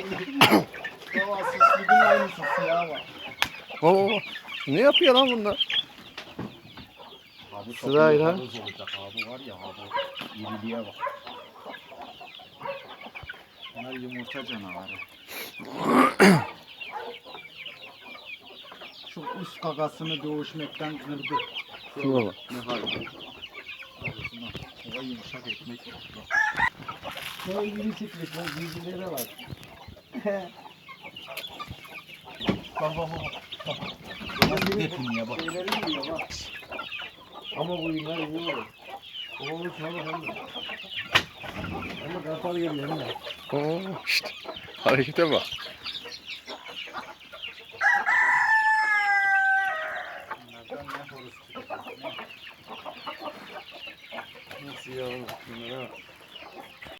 Baba süslüdün aynısı siyah var. Oo, ne yapıyor lan bunlar? Abi Sırayla. çok iyi olacak abi var ya abi. İriliğe bak. Bunlar yumurta canavarı. Şu üst gagasını dövüşmekten kırdı. Şuna bak. Ne hal? Ova yumuşak ekmek. Şöyle ilgili çıkmış. Bu bilgilere bak. Bak bak bak. Nasıl depiniye bak. Şeyleri yiyor bak. Ama bu yıllar yiyor. Oğlum şuna bak hem de. Ama kartal geliyor hem de. Oo, işte. Harekete bak. Bunlardan ne horoz çıkacak, ne? Nasıl ya? Bunlara bak.